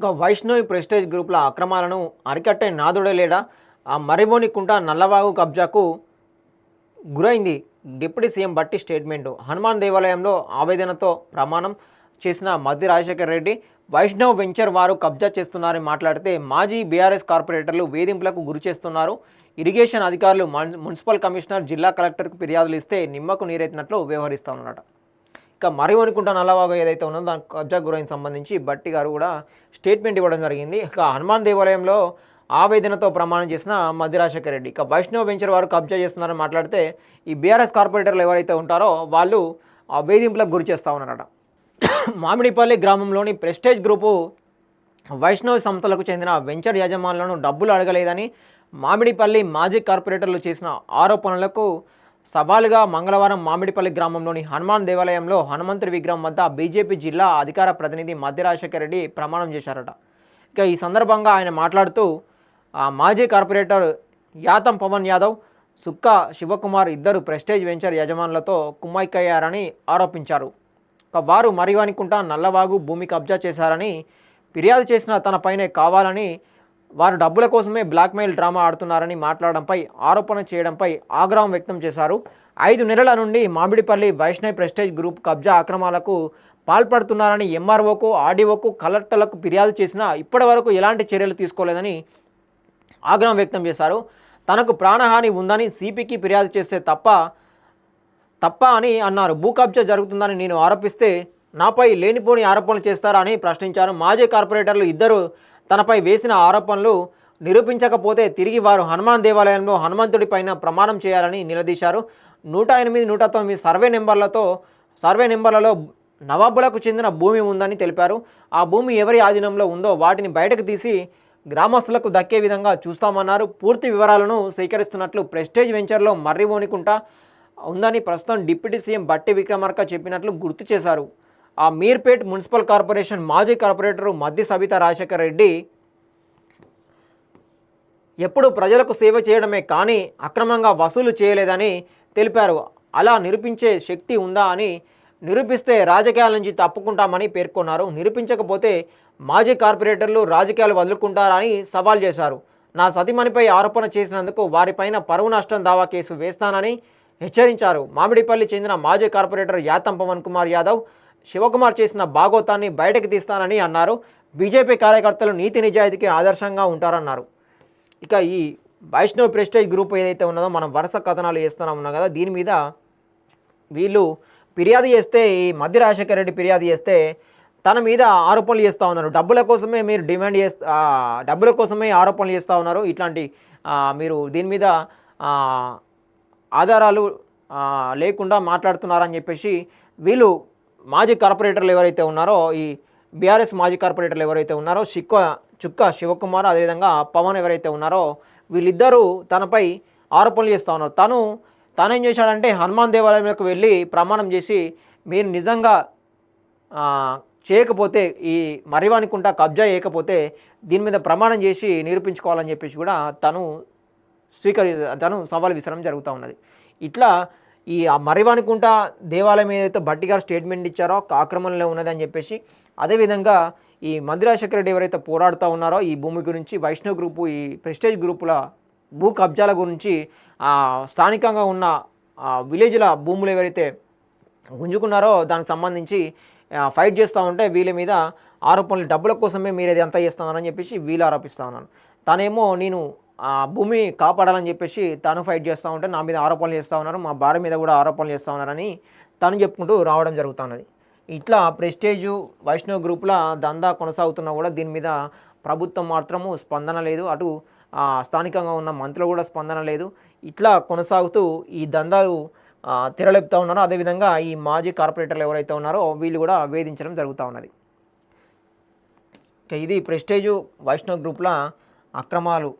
ఇక వైష్ణవి ప్రెస్టేజ్ గ్రూపుల అక్రమాలను అరికట్టే నాదుడే లేడా? ఆ మరిబోనికుంట నల్లవాగు కబ్జాకు గురైంది deputy CM Bhatti statement. Hanuman దేవాలయంలో ఆవేదనతో ప్రమాణం చేసిన మద్ది రాజశేఖర్ రెడ్డి వైష్ణవ్ వెంచర్ వారు కబ్జా చేస్తున్నారని మాట్లాడితే మాజీ బీఆర్ఎస్ కార్పొరేటర్లు వేధింపులకు గురి చేస్తున్నారు. ఇరిగేషన్ అధికారులు మున్సిపల్ కమిషనర్ జిల్లా కలెక్టర్కు ఫిర్యాదులు ఇస్తే నిమ్మకు నీరెత్తినట్లు వ్యవహరిస్తా ఉన్నారట. ఇక మరి అనుకుంటా ఏదైతే ఉన్నదో దాని కబ్జా గురైన సంబంధించి బట్టి గారు కూడా స్టేట్మెంట్ ఇవ్వడం జరిగింది. ఇక హనుమాన్ దేవాలయంలో ఆవేదనతో ప్రమాణం చేసిన మధ్యరాజశేఖర రెడ్డి. ఇక వైష్ణవ్ వెంచర్ వారు కబ్జా చేస్తున్నారని మాట్లాడితే ఈ బీఆర్ఎస్ కార్పొరేటర్లు ఎవరైతే ఉంటారో వాళ్ళు ఆ వేధింపులకు గురి చేస్తూ ఉన్నారట. మామిడిపల్లి గ్రామంలోని ప్రెస్టేజ్ గ్రూపు వైష్ణవ సంస్థలకు చెందిన వెంచర్ యజమానులను డబ్బులు అడగలేదని మామిడిపల్లి మాజీ కార్పొరేటర్లు చేసిన ఆరోపణలకు సవాలుగా మంగళవారం మామిడిపల్లి గ్రామంలోని హనుమాన్ దేవాలయంలో హనుమంతుడి విగ్రహం వద్ద బీజేపీ జిల్లా అధికార ప్రతినిధి మధ్యరాజశేఖర రెడ్డి ప్రమాణం చేశారట. ఇక ఈ సందర్భంగా ఆయన మాట్లాడుతూ మాజీ కార్పొరేటర్ యాతం పవన్ యాదవ్ సుక్క శివకుమార్ ఇద్దరు ప్రెస్టేజ్ వెంచర్ యజమానులతో కుమ్మైకయ్యారని ఆరోపించారు. వారు మరివనుకుంటా నల్లవాగు భూమి కబ్జా చేశారని ఫిర్యాదు చేసిన తనపైనే కావాలని వారు డబ్బుల కోసమే బ్లాక్మెయిల్ డ్రామా ఆడుతున్నారని మాట్లాడడంపై ఆరోపణ చేయడంపై ఆగ్రహం వ్యక్తం చేశారు. ఐదు నెలల నుండి మామిడిపల్లి వైష్ణవ్ ప్రెస్టేజ్ గ్రూప్ కబ్జా అక్రమాలకు పాల్పడుతున్నారని ఎంఆర్ఓకు ఆర్డీఓకు కలెక్టర్లకు ఫిర్యాదు చేసినా ఇప్పటివరకు ఎలాంటి చర్యలు తీసుకోలేదని ఆగ్రహం వ్యక్తం చేశారు. తనకు ప్రాణహాని ఉందని సిపికి ఫిర్యాదు చేస్తే తప్ప తప్ప అని అన్నారు. భూ కబ్జా జరుగుతుందని నేను ఆరోపిస్తే నాపై లేనిపోని ఆరోపణలు చేస్తారా అని ప్రశ్నించారు. మాజీ కార్పొరేటర్లు ఇద్దరు తనపై వేసిన ఆరోపణలు నిరూపించకపోతే తిరిగి వారు హనుమాన్ దేవాలయంలో హనుమంతుడి పైన ప్రమాణం చేయాలని నిలదీశారు. నూట ఎనిమిది నూట తొమ్మిది సర్వే నెంబర్లతో సర్వే నెంబర్లలో నవాబులకు చెందిన భూమి ఉందని తెలిపారు. ఆ భూమి ఎవరి ఆధీనంలో ఉందో వాటిని బయటకు తీసి గ్రామస్తులకు దక్కే విధంగా చూస్తామన్నారు. పూర్తి వివరాలను సేకరిస్తున్నట్లు ప్రెస్టేజ్ వెంచర్లో మర్రి ఓనికుంటా ఉందని ప్రస్తుతం డిప్యూటీ సీఎం బట్టి విక్రమార్క చెప్పినట్లు గుర్తు చేశారు. ఆ మీర్పేట్ మున్సిపల్ కార్పొరేషన్ మాజీ కార్పొరేటరు మద్ది సబిత రాజశేఖర రెడ్డి ఎప్పుడు ప్రజలకు సేవ చేయడమే కానీ అక్రమంగా వసూలు చేయలేదని తెలిపారు. అలా నిరూపించే శక్తి ఉందా అని నిరూపిస్తే రాజకీయాల నుంచి తప్పుకుంటామని పేర్కొన్నారు. నిరూపించకపోతే మాజీ కార్పొరేటర్లు రాజకీయాలు వదులుకుంటారని సవాల్ చేశారు. నా సతీమణిపై ఆరోపణ చేసినందుకు వారిపైన పరువు నష్టం దావా కేసు వేస్తానని హెచ్చరించారు. మామిడిపల్లి చెందిన మాజీ కార్పొరేటర్ యాతం పవన్ కుమార్ యాదవ్ శివకుమార్ చేసిన భాగోతాన్ని బయటకు తీస్తానని అన్నారు. బీజేపీ కార్యకర్తలు నీతి నిజాయితీకి ఆదర్శంగా ఉంటారన్నారు. ఇక ఈ వైష్ణవ్ ప్రెస్టేజ్ గ్రూప్ ఏదైతే ఉన్నదో మనం వరుస కథనాలు చేస్తున్నాం ఉన్నాం కదా దీని మీద వీళ్ళు ఫిర్యాదు చేస్తే ఈ మధ్య రాజశేఖర రెడ్డి ఫిర్యాదు చేస్తే తన మీద ఆరోపణలు చేస్తూ ఉన్నారు. డబ్బుల కోసమే మీరు డిమాండ్ చేస్తా డబ్బుల కోసమే ఆరోపణలు చేస్తూ ఉన్నారు. ఇట్లాంటి మీరు దీని మీద ఆధారాలు లేకుండా మాట్లాడుతున్నారని చెప్పేసి వీళ్ళు మాజీ కార్పొరేటర్లు ఎవరైతే ఉన్నారో ఈ బీఆర్ఎస్ మాజీ కార్పొరేటర్లు ఎవరైతే ఉన్నారో చిక్క చుక్క శివకుమార్ అదేవిధంగా పవన్ ఎవరైతే ఉన్నారో వీళ్ళిద్దరూ తనపై ఆరోపణలు చేస్తూ ఉన్నారు. తను తను ఏం చేశాడంటే హనుమాన్ దేవాలయంలోకి వెళ్ళి ప్రమాణం చేసి మీరు నిజంగా చేయకపోతే ఈ మరివానికుంటా కబ్జా చేయకపోతే దీని మీద ప్రమాణం చేసి నిరూపించుకోవాలని చెప్పేసి కూడా తను స్వీకరి తను సవాల్ విసరడం జరుగుతూ ఉన్నది. ఇట్లా ఈ ఆ మరివానికుంట దేవాలయం ఏదైతే భట్టి గారు స్టేట్మెంట్ ఇచ్చారో ఆక్రమణలో ఉన్నదని చెప్పేసి అదేవిధంగా ఈ మందిరాశేఖర రెడ్డి ఎవరైతే పోరాడుతూ ఉన్నారో ఈ భూమి గురించి వైష్ణవ్ గ్రూపు ఈ ప్రెస్టేజ్ గ్రూపుల భూ కబ్జాల గురించి స్థానికంగా ఉన్న విలేజ్ల భూములు ఎవరైతే గుంజుకున్నారో దానికి సంబంధించి ఫైట్ చేస్తూ ఉంటే వీళ్ళ మీద ఆరోపణలు డబ్బుల కోసమే మీరు ఇది అంతా చేస్తున్నారని చెప్పేసి వీళ్ళు ఆరోపిస్తూ ఉన్నాను తనేమో నేను ఆ భూమిని కాపాడాలని చెప్పేసి తను ఫైట్ చేస్తూ ఉంటే నా మీద ఆరోపణలు చేస్తూ ఉన్నారు మా భార్య మీద కూడా ఆరోపణలు చేస్తూ ఉన్నారని తను చెప్పుకుంటూ రావడం జరుగుతున్నది. ఇట్లా ప్రెస్టేజు వైష్ణవ్ గ్రూప్ల దందా కొనసాగుతున్నా కూడా దీని మీద ప్రభుత్వం మాత్రము స్పందన లేదు. అటు ఆ, స్థానికంగా ఉన్న మంత్రులు కూడా స్పందన లేదు. ఇట్లా కొనసాగుతూ ఈ దందాలు తెరలేపుతూ ఉన్నారో. అదేవిధంగా ఈ మాజీ కార్పొరేటర్లు ఎవరైతే ఉన్నారో వీళ్ళు కూడా వేధించడం జరుగుతూ ఉన్నది. ఇది ప్రెస్టేజు వైష్ణవ్ గ్రూప్ల అక్రమాలు.